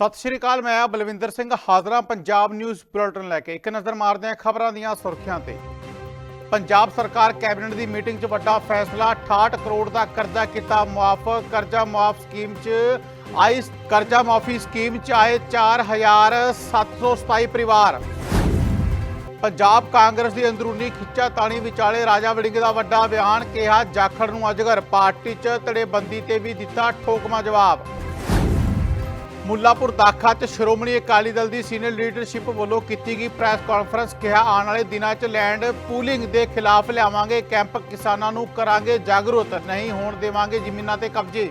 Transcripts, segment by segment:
ਸਤਿ ਸ਼੍ਰੀ ਅਕਾਲ, ਮੈਂ ਆ ਬਲਵਿੰਦਰ ਸਿੰਘ, ਹਾਜ਼ਰਾਂ ਪੰਜਾਬ ਨਿਊਜ਼ ਬੁਲੇਟਿਨ ਲੈ ਕੇ। ਇੱਕ ਨਜ਼ਰ ਮਾਰਦੇ ਹਾਂ ਖਬਰਾਂ ਦੀਆਂ ਸੁਰਖੀਆਂ ਤੇ। ਪੰਜਾਬ ਸਰਕਾਰ ਕੈਬਨਿਟ ਦੀ ਮੀਟਿੰਗ 'ਚ ਵੱਡਾ ਫੈਸਲਾ 68 ਕਰੋੜ ਦਾ ਕਰਜ਼ਾ ਕੀਤਾ ਮੁਆਫ, ਕਰਜ਼ਾ ਮੁਆਫ ਸਕੀਮ 'ਚ ਆਈ ਕਰਜ਼ਾ ਮਾਫੀ ਸਕੀਮ 'ਚ ਆਏ 4727 ਪਰਿਵਾਰ। ਪੰਜਾਬ ਕਾਂਗਰਸ ਦੀ ਅੰਦਰੂਨੀ ਖਿੱਚਾਤਾਣੀ ਵਿਚਾਲੇ ਰਾਜਾ ਵੜਿੰਗ ਦਾ ਵੱਡਾ ਬਿਆਨ ਕਿਹਾ, ਜਾਖੜ ਨੂੰ ਅਜਗਰ, ਪਾਰਟੀ 'ਚ ਤੜੇਬੰਦੀ ਤੇ ਵੀ ਦਿੱਤਾ ਠੋਕਮਾ ਜਵਾਬ। ਮੁੱਲਾਪੁਰ ਦਾਖਾ 'ਚ ਸ਼੍ਰੋਮਣੀ ਅਕਾਲੀ ਦਲ ਦੀ ਸੀਨੀਅਰ ਲੀਡਰਸ਼ਿਪ ਵੱਲੋਂ ਕੀਤੀ ਗਈ ਪ੍ਰੈਸ ਕਾਨਫਰੰਸ ਕਿਹਾ ਆਉਣ ਵਾਲੇ ਦਿਨਾਂ 'ਚ ਲੈਂਡ ਪੂਲਿੰਗ ਦੇ ਖਿਲਾਫ ਲਿਆਵਾਂਗੇ ਕੈਂਪ, ਕਿਸਾਨਾਂ ਨੂੰ ਕਰਾਂਗੇ ਜਾਗਰੂਕ, ਨਹੀਂ ਹੋਣ ਦੇਵਾਂਗੇ ਜ਼ਮੀਨਾਂ ਤੇ ਕਬਜ਼ੇ।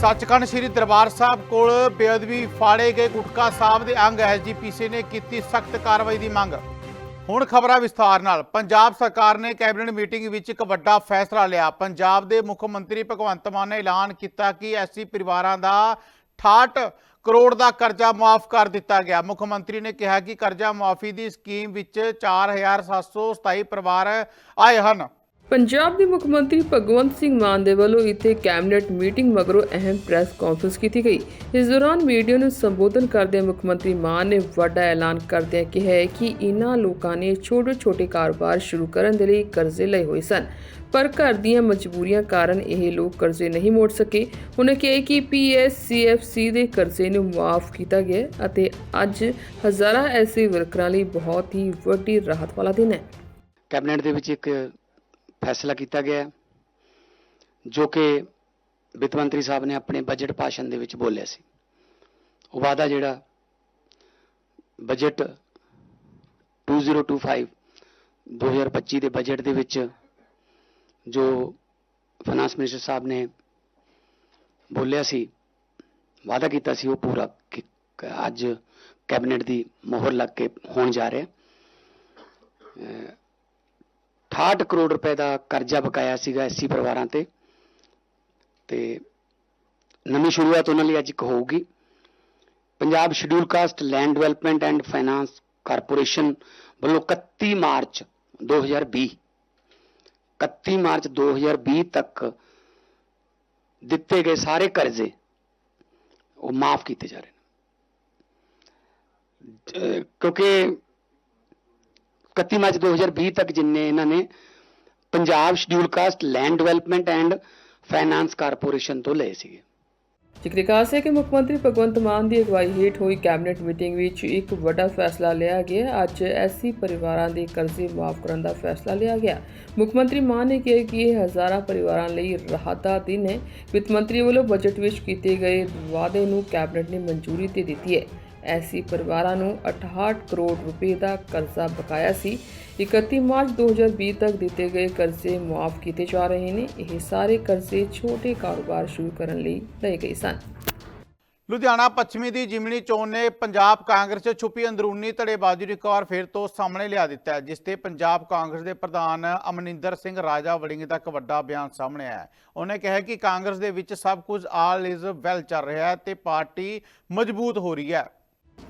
ਸੱਚਖੰਡ ਸ੍ਰੀ ਦਰਬਾਰ ਸਾਹਿਬ ਕੋਲ ਬੇਅਦਬੀ ਫਾੜੇ ਗਏ ਗੁਟਕਾ ਸਾਹਿਬ ਦੇ ਅੰਗ ਐਸਜੀਪੀਸੀ ਨੇ ਕੀਤੀ ਸਖਤ ਕਾਰਵਾਈ ਦੀ ਮੰਗ। ਹੁਣ ਖਬਰਾਂ ਵਿਸਥਾਰ ਨਾਲ। ਪੰਜਾਬ ਸਰਕਾਰ ਨੇ ਕੈਬਨਿਟ ਮੀਟਿੰਗ ਵਿੱਚ ਇੱਕ ਵੱਡਾ ਫੈਸਲਾ ਲਿਆ। ਪੰਜਾਬ ਦੇ ਮੁੱਖ ਮੰਤਰੀ ਭਗਵੰਤ ਮਾਨ ਨੇ ਐਲਾਨ ਕੀਤਾ ਕਿ ਐਸੀ ਪਰਿਵਾਰਾਂ ਦਾ 68 ਕਰੋੜ ਦਾ ਕਰਜ਼ਾ ਮਾਫ ਕਰ ਦਿੱਤਾ ਗਿਆ। ਮੁੱਖ ਮੰਤਰੀ ਨੇ ਕਿਹਾ ਕਿ ਕਰਜ਼ਾ ਮਾਫੀ ਦੀ ਸਕੀਮ ਵਿੱਚ 4727 ਪਰਿਵਾਰ ਆਏ ਹਨ। ਪੰਜਾਬ ਦੇ ਮੁੱਖ ਮੰਤਰੀ ਭਗਵੰਤ ਸਿੰਘ ਮਾਨ ਦੇ ਵੱਲੋਂ ਇੱਥੇ ਕੈਬਨਿਟ ਮੀਟਿੰਗ ਮਗਰੋਂ ਅਹਿਮ ਪ੍ਰੈਸ ਕਾਨਫਰੰਸ ਕੀਤੀ ਗਈ। ਇਸ ਦੌਰਾਨ ਮੀਡੀਆ ਨੂੰ ਸੰਬੋਧਨ ਕਰਦਿਆਂ ਮੁੱਖ ਮੰਤਰੀ ਮਾਨ ਨੇ ਵੱਡਾ ਐਲਾਨ ਕਰਦਿਆਂ ਕਿਹਾ ਹੈ ਕਿ ਇਨ੍ਹਾਂ ਲੋਕਾਂ ਨੇ ਛੋਟੇ-ਛੋਟੇ ਕਾਰੋਬਾਰ ਸ਼ੁਰੂ ਕਰਨ ਦੇ ਲਈ ਕਰਜ਼ੇ ਲਏ ਹੋਏ ਸਨ। ਪਰ ਘਰ ਦੀਆਂ ਮਜਬੂਰੀਆਂ ਕਾਰਨ ਇਹ ਲੋਕ ਕਰਜ਼ੇ ਨਹੀਂ ਮੋੜ ਸਕੇ। ਉਹਨਾਂ ਕਿਹਾ ਕਿ ਪੀਐਸਸੀਐਫਸੀ ਦੇ ਕਰਜ਼ੇ ਨੂੰ ਮਾਫ ਕੀਤਾ ਗਿਆ ਅਤੇ ਅੱਜ ਹਜ਼ਾਰਾਂ ਐਸੇ ਵਰਕਰਾਂ ਲਈ ਬਹੁਤ ਹੀ ਵੱਡੀ ਰਾਹਤ ਵਾਲਾ ਦਿਨ ਹੈ। ਕੈਬਨਿਟ ਦੇ ਵਿੱਚ ਇੱਕ ਫੈਸਲਾ ਕੀਤਾ ਗਿਆ ਹੈ, ਜੋ ਕਿ ਵਿੱਤ ਮੰਤਰੀ ਸਾਹਿਬ ਨੇ ਆਪਣੇ ਬਜਟ ਭਾਸ਼ਣ ਦੇ ਵਿੱਚ ਬੋਲਿਆ ਸੀ। ਉਹ ਵਾਅਦਾ ਜਿਹੜਾ ਬਜਟ 2025 2025 ਦੇ ਬਜਟ ਦੇ ਵਿੱਚ ਜੋ ਫਾਈਨਾਂਸ ਮਿਨਿਸਟਰ ਸਾਹਿਬ ਨੇ ਬੋਲਿਆ ਸੀ ਵਾਅਦਾ ਕੀਤਾ ਸੀ ਉਹ ਪੂਰਾ ਕੀ- ਅੱਜ ਕੈਬਨਿਟ ਦੀ ਮੋਹਰ ਲੱਗ ਕੇ ਹੋਣ ਜਾ ਰਿਹਾ 68 ਕਰੋੜ ਰੁਪਏ ਦਾ ਕਰਜ਼ਾ ਬਕਾਇਆ ਸੀਗਾ ਐਸਸੀ ਪਰਿਵਾਰਾਂ ਤੇ। ਤੇ ਨਵੀਂ ਸ਼ੁਰੂਆਤ ਉਹਨਾਂ ਲਈ ਅੱਜ ਇੱਕ ਹੋਊਗੀ। Punjab schedule caste land development and finance corporation ਵੱਲੋਂ 31 ਮਾਰਚ 2020 31 ਮਾਰਚ 2020 ਤੱਕ ਦਿੱਤੇ ਗਏ ਸਾਰੇ ਕਰਜ਼ੇ ਉਹ ਮਾਫ ਕੀਤੇ ਜਾ ਰਹੇ ਨੇ। ਕਿਉਂਕਿ 31 ਮਾਰਚ 2020 ਤੱਕ ਜਿੰਨੇ ਇਹਨਾਂ ਨੇ Punjab schedule caste land development and finance corporation ਤੋਂ ਲਏ ਸੀਗੇ। ਜ਼ਿਕਰ ਹੈ ਕਿ ਮੁੱਖ ਮੰਤਰੀ ਭਗਵੰਤ ਮਾਨ ਦੀ ਅਗਵਾਈ ਹੇਠ ਹੋਈ ਕੈਬਨਿਟ ਮੀਟਿੰਗ ਵਿੱਚ ਇੱਕ ਵੱਡਾ ਫੈਸਲਾ ਲਿਆ ਗਿਆ। ਅੱਜ ਐਸੀ ਪਰਿਵਾਰਾਂ ਦੇ ਕਰਜ਼ੇ ਮਾਫ ਕਰਨ ਦਾ ਫੈਸਲਾ ਲਿਆ ਗਿਆ। ਮੁੱਖ ਮੰਤਰੀ ਮਾਨ ਨੇ ਕਿਹਾ ਕਿ ਇਹ ਹਜ਼ਾਰਾਂ ਪਰਿਵਾਰਾਂ ਲਈ ਰਾਹਤ ਦਾ ਦਿਨ ਹੈ। ਵਿੱਤ ਮੰਤਰੀ ਵੱਲੋਂ ਬਜਟ ਵਿੱਚ ਕੀਤੇ ਗਏ ਵਾਅਦੇ ਨੂੰ ਕੈਬਨਿਟ ਨੇ ਮਨਜ਼ੂਰੀ ਦੇ ਦਿੱਤੀ ਹੈ। ਐਸੀ ਪਰਿਵਾਰਾਂ ਨੂੰ 68 ਕਰੋੜ ਰੁਪਏ ਦਾ ਕਰਜ਼ਾ ਬਕਾਇਆ ਸੀ। 31 ਮਾਰਚ 2020 ਤੱਕ ਦਿੱਤੇ ਗਏ ਕਰਜ਼ੇ ਮੁਆਫ ਕੀਤੇ ਜਾ ਰਹੇ ਨੇ। ਇਹ ਸਾਰੇ ਕਰਜ਼ੇ ਛੋਟੇ ਕਾਰੋਬਾਰ ਸ਼ੁਰੂ ਕਰਨ ਲਈ ਲਏ ਗਏ ਸਨ। ਲੁਧਿਆਣਾ ਪੱਛਮੀ ਦੀ ਜਿਮਨੀ ਚੋਣ ਨੇ ਪੰਜਾਬ ਕਾਂਗਰਸ 'ਚ ਛੁਪੀ ਅੰਦਰੂਨੀ ਧੜੇਬਾਜ਼ੀ ਨੂੰ ਇੱਕ ਵਾਰ ਫਿਰ ਤੋਂ ਸਾਹਮਣੇ ਲਿਆ ਦਿੱਤਾ ਹੈ, ਜਿਸ ਤੇ ਪੰਜਾਬ ਕਾਂਗਰਸ ਦੇ ਪ੍ਰਧਾਨ ਅਮਨਿੰਦਰ ਸਿੰਘ ਰਾਜਾ ਵੜਿੰਗ ਦਾ ਇੱਕ ਵੱਡਾ ਬਿਆਨ ਸਾਹਮਣੇ ਆਇਆ ਹੈ। ਉਹਨੇ ਕਿਹਾ ਕਿ ਕਾਂਗਰਸ ਦੇ ਵਿੱਚ ਸਭ ਕੁਝ ਆਲ ਇਜ਼ ਵੈਲ ਚੱਲ ਰਿਹਾ ਹੈ ਤੇ ਪਾਰਟੀ ਮਜ਼ਬੂਤ ਹੋ ਰਹੀ ਹੈ।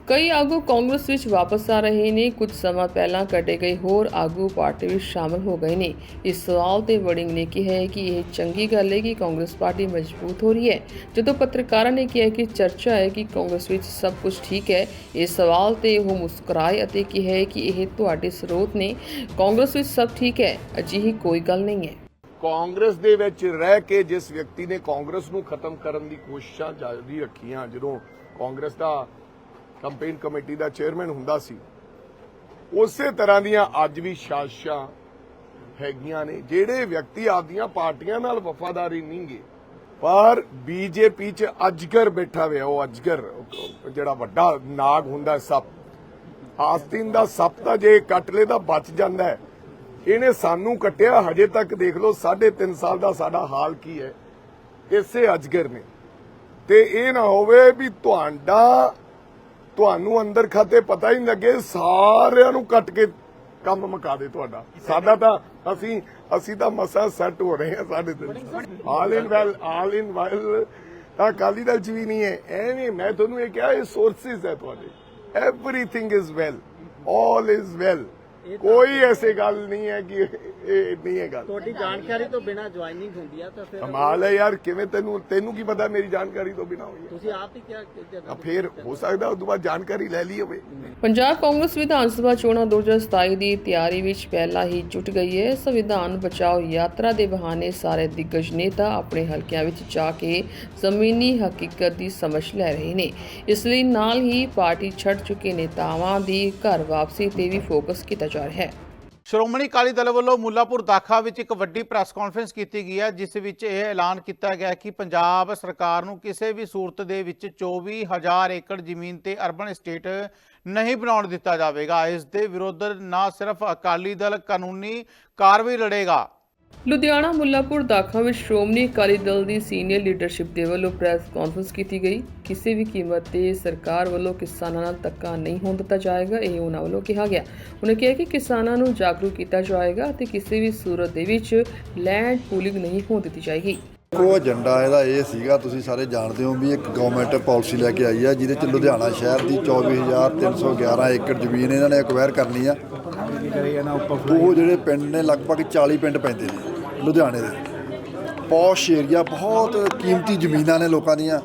ਕਈ ਆਗੂ ਕਾਂਗਰਸ ਵਿੱਚ ਵਾਪਸ ਆ ਰਹੇ ਨੇ। ਕੁਝ ਸਮਾਂ ਪਹਿਲਾਂ ਕੱਢੇ ਗਏ ਹੋਰ ਆਗੂ ਪਾਰਟੀ ਵਿੱਚ ਸ਼ਾਮਲ ਹੋ ਗਏ ਨੇ। ਇਸ ਸਵਾਲ ਤੇ ਵੜਿੰਗ ਨੇ ਕਿਹਾ ਹੈ ਕਿ ਇਹ ਚੰਗੀ ਗੱਲ ਹੈ ਕਿ ਕਾਂਗਰਸ ਪਾਰਟੀ ਮਜ਼ਬੂਤ ਹੋ ਰਹੀ ਹੈ। ਜਦੋਂ ਪੱਤਰਕਾਰਾਂ ਨੇ ਕਿਹਾ ਕਿ ਚਰਚਾ ਹੈ ਕਿ ਕਾਂਗਰਸ ਵਿੱਚ ਸਭ ਕੁਝ ਠੀਕ ਹੈ, ਇਸ ਸਵਾਲ ਤੇ ਉਹ ਮੁਸਕਰਾਏ ਅਤੇ ਕਿਹਾ ਕਿ ਇਹ ਤੁਹਾਡੇ ਸਰੋਤ ਨੇ। ਕਾਂਗਰਸ ਵਿੱਚ ਸਭ ਠੀਕ ਹੈ, ਅਜਿਹੀ ਕੋਈ ਗੱਲ ਨਹੀਂ ਹੈ। ਕਾਂਗਰਸ ਦੇ ਵਿੱਚ ਰਹਿ ਕੇ ਜਿਸ ਵਿਅਕਤੀ ਨੇ ਕਾਂਗਰਸ ਨੂੰ ਖਤਮ ਕਰਨ ਦੀ ਕੋਸ਼ਿਸ਼ਾਂ ਜਾਰੀ ਰੱਖੀਆਂ, ਜਦੋਂ ਕਾਂਗਰਸ ਦਾ ਕੰਪੇਨ ਕਮੇਟੀ ਦਾ ਚੇਅਰਮੈਨ ਹੁੰਦਾ ਸੀ। ਉਸੇ ਤਰ੍ਹਾਂ ਦੀਆਂ ਅੱਜ ਵੀ ਸਾਜ਼ਿਸ਼ਾਂ ਹੈਗੀਆਂ ਨੇ, ਜਿਹੜੇ ਵਿਅਕਤੀ ਆਪਦੀਆਂ ਪਾਰਟੀਆਂ ਨਾਲ ਵਫਾਦਾਰੀ ਨਹੀਂਗੇ ਪਰ ਬੀਜੇਪੀ ਚ ਅਜਗਰ ਬੈਠਾ ਹੋਇਆ, ਉਹ ਅਜਗਰ ਜਿਹੜਾ ਵੱਡਾ ਨਾਗ ਹੁੰਦਾ ਸੱਪ। ਆਸਤੀਨ ਦਾ ਸੱਪ ਤਾਂ ਜੇ ਕੱਟ ਲੇ ਤਾਂ ਬਚ ਜਾਂਦਾ ਇਹਨੇ ਸਾਨੂੰ ਕੱਟਿਆ, ਹਜੇ ਤੱਕ ਦੇਖ ਲਓ 3.5 ਸਾਲ ਦਾ ਸਾਡਾ ਹਾਲ ਕੀ ਹੈ। ਇਸੇ ਅਜਗਰ ਨੇ। ਤੇ ਇਹ ਨਾ ਹੋਵੇ ਵੀ ਤੁਹਾਡਾ ਤੁਹਾਨੂੰ ਅੰਦਰ ਖਾਤੇ ਪਤਾ ਹੀ ਲੱਗੇ, ਸਾਰਿਆਂ ਨੂੰ ਕੱਟ ਕੇ ਕੰਮ ਮੁਕਾ ਦੇ ਤੁਹਾਡਾ। ਸਾਡਾ ਤਾਂ ਅਸੀਂ ਅਸੀਂ ਤਾਂ ਮਸਾ ਸੈੱਟ ਹੋ ਰਹੇ ਹਾਂ ਸਾਡੇ ਦਿਨ ਆਲ ਇਨ ਵੈਲ ਆਲ ਇਨ ਵੈਲ ਤਾਂ ਅਕਾਲੀ ਦਲ ਚ ਵੀ ਨਹੀਂ ਹੈ। ਐਵੇਂ ਮੈਂ ਤੁਹਾਨੂੰ ਇਹ ਕਿਹਾ, ਇਹ ਸੋਰਸਿਸ ਹੈ ਤੁਹਾਡੇ। Everything is well all is well ਕੋਈ ਐਸੀ ਗੱਲ ਨਹੀਂ ਹੈ ਕਿ ਇਹ- ਨਹੀਂ ਹੈ ਗੱਲ। ਤੁਹਾਡੀ ਜਾਣਕਾਰੀ ਤੋਂ ਬਿਨਾ ਜੁਆਇਨਿੰਗ ਹੁੰਦੀ ਆ ਤਾਂ ਫਿਰ ਕਮਾਲ ਹੈ ਯਾਰ ਕਿਵੇਂ ਤੈਨੂੰ ਤੈਨੂੰ ਕੀ ਪਤਾ ਮੇਰੀ ਜਾਣਕਾਰੀ ਤੋਂ ਬਿਨਾ ਹੋਈ ਹੈ? ਤੁਸੀਂ ਆਪ ਹੀ ਕਿਹਾ ਕਿ ਤਾਂ ਫਿਰ ਹੋ ਸਕਦਾ ਉਸ ਤੋਂ ਬਾਅਦ ਜਾਣਕਾਰੀ ਲੈ ਲਈ ਹੋਵੇ। ਪੰਜਾਬ ਕਾਂਗਰਸ ਵਿਧਾਨ ਸਭਾ ਚੋਣਾਂ 2027 ਦੀ ਤਿਆਰੀ ਵਿੱਚ ਪਹਿਲਾਂ ਹੀ ਜੁਟ ਗਈ ਹੈ। ਸੰਵਿਧਾਨ ਬਚਾਓ ਯਾਤਰਾ ਦੇ ਬਹਾਨੇ ਸਾਰੇ ਦਿੱਗਜ ਨੇਤਾ ਆਪਣੇ ਹਲਕਿਆਂ ਵਿੱਚ ਜਾ ਕੇ ਜ਼ਮੀਨੀ ਹਕੀਕਤ ਦੀ ਸਮਝ ਲੈ ਰਹੇ ਨੇ। ਇਸ ਲਈ ਨਾਲ ਹੀ ਪਾਰਟੀ ਛੱਡ ਚੁੱਕੇ ਨੇਤਾਵਾਂ ਦੀ ਘਰ ਵਾਪਸੀ ਤੇ ਵੀ ਫੋਕਸ ਕੀਤਾ ਜਾ ਰਿਹਾ ਹੈ। ਸ਼੍ਰੋਮਣੀ ਅਕਾਲੀ ਦਲ ਵੱਲੋਂ ਮੁੱਲਾਪੁਰ ਦਾਖਾ ਵਿੱਚ ਇੱਕ ਵੱਡੀ ਪ੍ਰੈਸ ਕਾਨਫਰੰਸ ਕੀਤੀ ਗਈ ਹੈ, ਜਿਸ ਵਿੱਚ ਇਹ ਐਲਾਨ ਕੀਤਾ ਗਿਆ ਕਿ ਪੰਜਾਬ ਸਰਕਾਰ ਨੂੰ ਕਿਸੇ ਵੀ ਸੂਰਤ ਦੇ ਵਿੱਚ 24000 ਏਕੜ ਜ਼ਮੀਨ ਤੇ ਅਰਬਨ ਸਟੇਟ ਨਹੀਂ ਬਣਾਉਣ ਦਿੱਤਾ ਜਾਵੇਗਾ। ਇਸ ਦੇ ਵਿਰੁੱਧ ਨਾ ਸਿਰਫ ਅਕਾਲੀ ਦਲ ਕਾਨੂੰਨੀ ਕਾਰਵਾਈ ਲੜੇਗਾ ਲੁਧਿਆਣਾ ਮੁੱਲਾਪੁਰ ਦਾਖਾ ਵਿੱਚ ਸ਼੍ਰੋਮਣੀ ਅਕਾਲੀ ਦਲ ਦੀ ਸੀਨੀਅਰ ਲੀਡਰਸ਼ਿਪ ਦੇ ਵੱਲੋਂ ਪ੍ਰੈਸ ਕਾਨਫਰੰਸ ਕੀਤੀ ਗਈ। ਕਿਸੇ ਵੀ ਕੀਮਤ ਤੇ ਸਰਕਾਰ ਵੱਲੋਂ ਕਿਸਾਨਾਂ ਨਾਲ ਧੱਕਾ ਨਹੀਂ ਹੋਣ ਦਿੱਤਾ ਜਾਏਗਾ, ਇਹ ਉਹਨਾਂ ਵੱਲੋਂ ਕਿਹਾ ਗਿਆ। ਉਹਨਾਂ ਕਿਹਾ ਕਿ ਕਿਸਾਨਾਂ ਨੂੰ ਜਾਗਰੂਕ ਕੀਤਾ ਜਾਏਗਾ ਅਤੇ ਕਿਸੇ ਵੀ ਸੂਰਤ ਦੇ ਵਿੱਚ ਲੈਂਡ ਪੂਲਿੰਗ ਨਹੀਂ ਹੋਣ ਦਿੱਤੀ ਜਾਏਗੀ। ਉਹ ਏਜੰਡਾ ਇਹਦਾ ਇਹ ਸੀਗਾ, ਤੁਸੀਂ ਸਾਰੇ ਜਾਣਦੇ ਹੋ ਵੀ ਇੱਕ ਗਵਰਨਮੈਂਟ ਪਾਲਿਸੀ ਲੈ ਕੇ ਆਈ ਆ, ਜਿਹਦੇ ਚ ਲੁਧਿਆਣਾ ਸ਼ਹਿਰ ਦੀ 24311 ਏਕੜ ਜ਼ਮੀਨ ਇਹਨਾਂ ਨੇ ਐਕਵਾਇਰ ਕਰਨੀ ਆ। ਉਹ ਜਿਹੜੇ ਪਿੰਡ ਨੇ ਲਗਭਗ 40 ਪਿੰਡ ਪੈਂਦੇ ਨੇ ਲੁਧਿਆਣੇ ਦੇ। ਪੌਸ਼ ਏਰੀਆ ਬਹੁਤ ਕੀਮਤੀ ਜ਼ਮੀਨਾਂ ਨੇ ਲੋਕਾਂ ਦੀਆਂ।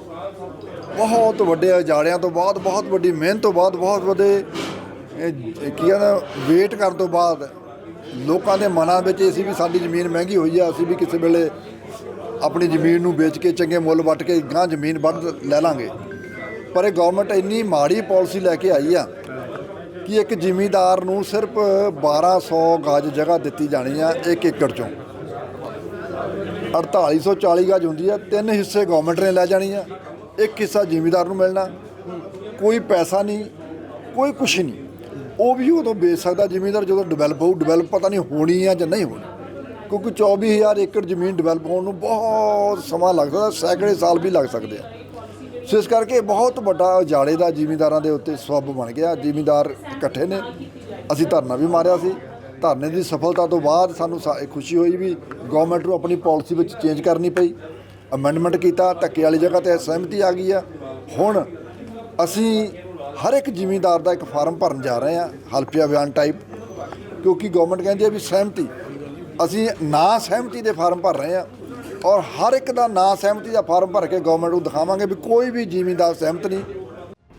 ਬਹੁਤ ਵੱਡੇ ਉਜਾੜਿਆਂ ਤੋਂ ਬਾਅਦ ਬਹੁਤ ਵੱਡੀ ਮਿਹਨਤ ਤੋਂ ਬਾਅਦ ਬਹੁਤ ਵੱਡੇ ਕੀ ਕਹਿੰਦਾ ਵੇਟ ਕਰਨ ਤੋਂ ਬਾਅਦ ਲੋਕਾਂ ਦੇ ਮਨਾਂ ਵਿੱਚ ਇਹ ਸੀ ਵੀ ਸਾਡੀ ਜ਼ਮੀਨ ਮਹਿੰਗੀ ਹੋਈ ਆ ਅਸੀਂ ਵੀ ਕਿਸੇ ਵੇਲੇ ਆਪਣੀ ਜ਼ਮੀਨ ਨੂੰ ਵੇਚ ਕੇ ਚੰਗੇ ਮੁੱਲ ਵੱਟ ਕੇ ਗਾਂ ਜ਼ਮੀਨ ਵੱਢ ਲੈ ਲਾਂਗੇ। ਪਰ ਇਹ ਗਵਰਨਮੈਂਟ ਇੰਨੀ ਮਾੜੀ ਪਾਲਿਸੀ ਲੈ ਕੇ ਆਈ ਆ ਕਿ ਇੱਕ ਜ਼ਿਮੀਂਦਾਰ ਨੂੰ ਸਿਰਫ 1200 ਗਜ ਜਗ੍ਹਾ ਦਿੱਤੀ ਜਾਣੀ ਆ ਇੱਕ ਏਕੜ ਚੋਂ। 4840 ਗਜ ਹੁੰਦੀ ਆ, ਤਿੰਨ ਹਿੱਸੇ ਗਵਰਨਮੈਂਟ ਨੇ ਲੈ ਜਾਣੀ ਆ, ਇੱਕ ਹਿੱਸਾ ਜ਼ਿਮੀਂਦਾਰ ਨੂੰ ਮਿਲਣਾ, ਕੋਈ ਪੈਸਾ ਨਹੀਂ, ਕੋਈ ਕੁਛ ਨਹੀਂ। ਉਹ ਵੀ ਉਦੋਂ ਵੇਚ ਸਕਦਾ ਜ਼ਿਮੀਂਦਾਰ ਜਦੋਂ ਡਿਵੈਲਪ ਹੋਊ ਡਿਵੈਲਪ ਪਤਾ ਨਹੀਂ ਹੋਣੀ ਆ ਜਾਂ ਨਹੀਂ ਹੋਣੀ। ਕਿਉਂਕਿ 24000 ਏਕੜ ਜ਼ਮੀਨ ਡਿਵੈਲਪ ਹੋਣ ਨੂੰ ਬਹੁਤ ਸਮਾਂ ਲੱਗਦਾ ਸੈਂਕੜੇ ਸਾਲ ਵੀ ਲੱਗ ਸਕਦੇ ਆ। ਸੋ ਇਸ ਕਰਕੇ ਬਹੁਤ ਵੱਡਾ ਉਜਾੜੇ ਦਾ ਜ਼ਿਮੀਂਦਾਰਾਂ ਦੇ ਉੱਤੇ ਸਬਬ ਬਣ ਗਿਆ। ਜ਼ਿਮੀਂਦਾਰ ਇਕੱਠੇ ਨੇ। ਅਸੀਂ ਧਰਨਾ ਵੀ ਮਾਰਿਆ ਸੀ। ਧਰਨੇ ਦੀ ਸਫਲਤਾ ਤੋਂ ਬਾਅਦ ਸਾਨੂੰ ਸਾ- ਖੁਸ਼ੀ ਹੋਈ ਵੀ ਗਵਰਨਮੈਂਟ ਨੂੰ ਆਪਣੀ ਪਾਲਿਸੀ ਵਿੱਚ ਚੇਂਜ ਕਰਨੀ ਪਈ। ਅਮੈਂਡਮੈਂਟ ਕੀਤਾ, ਧੱਕੇ ਵਾਲੀ ਜਗ੍ਹਾ ਤੇ ਸਹਿਮਤੀ ਆ ਗਈ ਆ। ਹੁਣ ਅਸੀਂ ਹਰ ਇੱਕ ਜ਼ਿਮੀਂਦਾਰ ਦਾ ਇੱਕ ਫਾਰਮ ਭਰਨ ਜਾ ਰਹੇ ਹਾਂ ਹਲਫੀਆ ਬਿਆਨ ਟਾਈਪ ਕਿਉਂਕਿ ਗਵਰਨਮੈਂਟ ਕਹਿੰਦੀ ਹੈ ਵੀ ਸਹਿਮਤੀ, ਅਸੀਂ ਨਾ ਸਹਿਮਤੀ ਦੇ ਫਾਰਮ ਭਰ ਰਹੇ ਹਾਂ ਔਰ ਹਰ ਇੱਕ ਦਾ ਨਾਂ ਸਹਿਮਤੀ ਦਾ ਫਾਰਮ ਭਰ ਕੇ ਗਵਰਨਮੈਂਟ ਨੂੰ ਦਿਖਾਵਾਂਗੇ ਵੀ ਕੋਈ ਵੀ ਜ਼ਿਮੀਂਦਾਰ ਸਹਿਮਤ ਨਹੀਂ।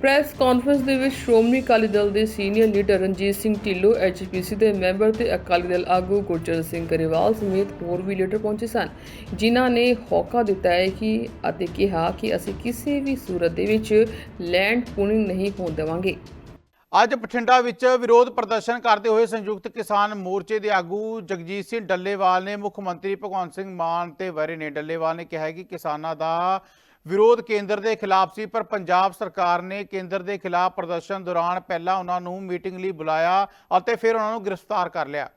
ਪ੍ਰੈਸ ਕਾਨਫਰੰਸ ਦੇ ਵਿੱਚ ਸ਼੍ਰੋਮਣੀ ਅਕਾਲੀ ਦਲ ਦੇ senior leader Ranjit Singh Dhillon HPC ਦੇ ਮੈਂਬਰ ਤੇ ਅਕਾਲੀ ਦਲ ਆਗੂ ਗੁਰਜਰ ਸਿੰਘ ਗਰੇਵਾਲ ਸਮੇਤ ਹੋਰ ਵੀ ਲੀਡਰ ਪਹੁੰਚੇ ਸਨ, ਜਿਨ੍ਹਾਂ ਨੇ ਹੌਕਾ ਦਿੱਤਾ ਹੈ ਕਿ ਅਤੇ ਕਿਹਾ ਕਿ ਅਸੀਂ ਕਿਸੇ ਵੀ ਸੂਰਤ ਦੇ ਵਿੱਚ ਲੈਂਡ ਪੂਲਿੰਗ ਨਹੀਂ ਹੋਣ ਦੇਵਾਂਗੇ। ਅੱਜ ਬਠਿੰਡਾ ਵਿੱਚ ਵਿਰੋਧ ਪ੍ਰਦਰਸ਼ਨ ਕਰਦੇ ਹੋਏ ਸੰਯੁਕਤ ਕਿਸਾਨ ਮੋਰਚੇ ਦੇ ਆਗੂ ਜਗਜੀਤ ਸਿੰਘ ਡੱਲੇਵਾਲ ਨੇ ਮੁੱਖ ਮੰਤਰੀ ਭਗਵੰਤ ਸਿੰਘ ਮਾਨ ਤੇ ਵਰੇ ਨੇ। ਡੱਲੇਵਾਲ ਨੇ ਕਿਹਾ ਕਿ ਕਿਸਾਨਾਂ ਦਾ ਵਿਰੋਧ ਕੇਂਦਰ ਦੇ ਖਿਲਾਫ ਸੀ, ਪਰ ਪੰਜਾਬ ਸਰਕਾਰ ਨੇ ਕੇਂਦਰ ਦੇ ਖਿਲਾਫ ਪ੍ਰਦਰਸ਼ਨ ਦੌਰਾਨ ਪਹਿਲਾਂ ਉਹਨਾਂ ਨੂੰ ਮੀਟਿੰਗ ਲਈ ਬੁਲਾਇਆ ਅਤੇ ਫਿਰ ਉਹਨਾਂ ਨੂੰ ਗ੍ਰਿਫਤਾਰ ਕਰ ਲਿਆ।